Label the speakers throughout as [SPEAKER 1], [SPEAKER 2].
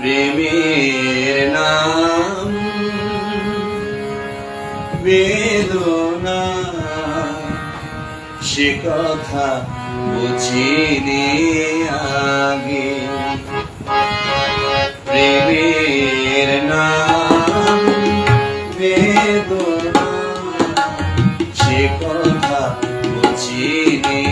[SPEAKER 1] প্রেমের নাম বেদনা। সে কথা বুঝিনি আগে। প্রেমের নাম বেদনা। সে কথা বুঝিনি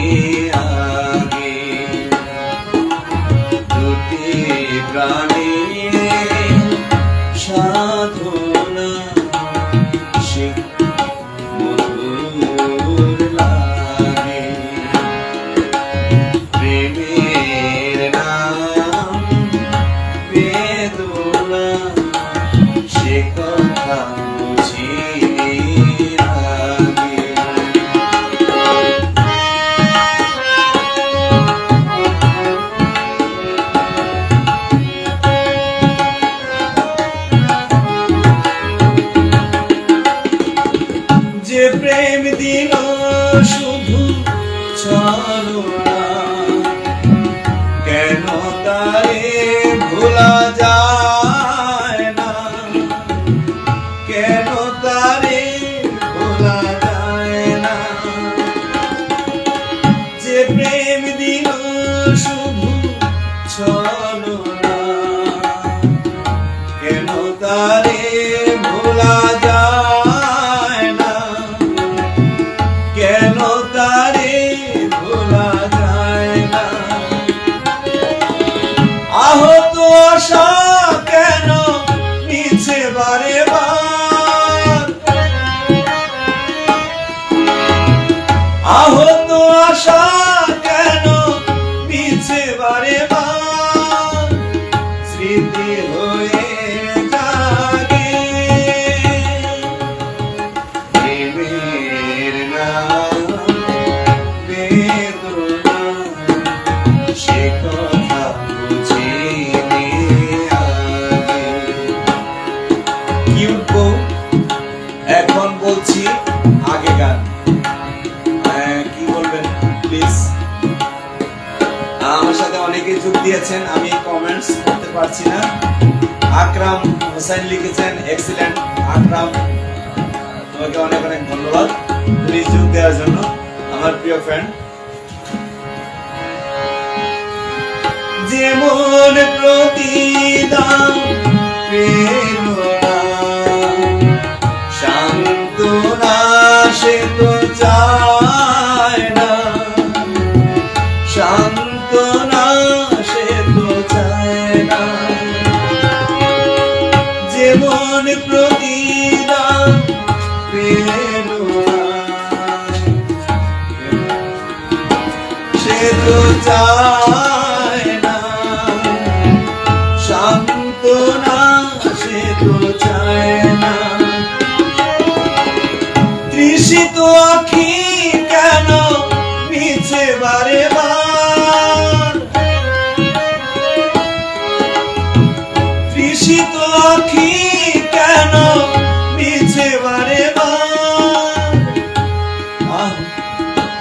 [SPEAKER 1] যে প্রেম দিল শুধু চলো না। কেন তারে ভোলা যায় না? কেন তারে ভোলা যায় না? যে প্রেম দিল শুধু চলো আহত আশা কেন নিচে বারে বার আহত আশা কেন নিচে বারে বার স্মৃতি হয়ে বলছি আগে গান। হ্যাঁ, কি বলবেন? প্লিজ আমার সাথে অনেকে যোগ দিয়েছেন আমি কমেন্টস করতে পারছি না। আকরাম হোসেন লিখেছেন এক্সিলেন্ট আকরাম। তোমাকে অনেক অনেক ধন্যবাদ প্লিজ যোগ দেওয়ার জন্য আমার প্রিয় ফ্রেন্ড যেমন প্রতিদান পেল তো চায় না। সান্ত্বনা সে তো চায় না। নিশিত আখি কেন নিচে বারে বার? তৃষিত আখি কেন নিচে বারে বার?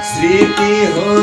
[SPEAKER 1] স্মৃতি হয়ে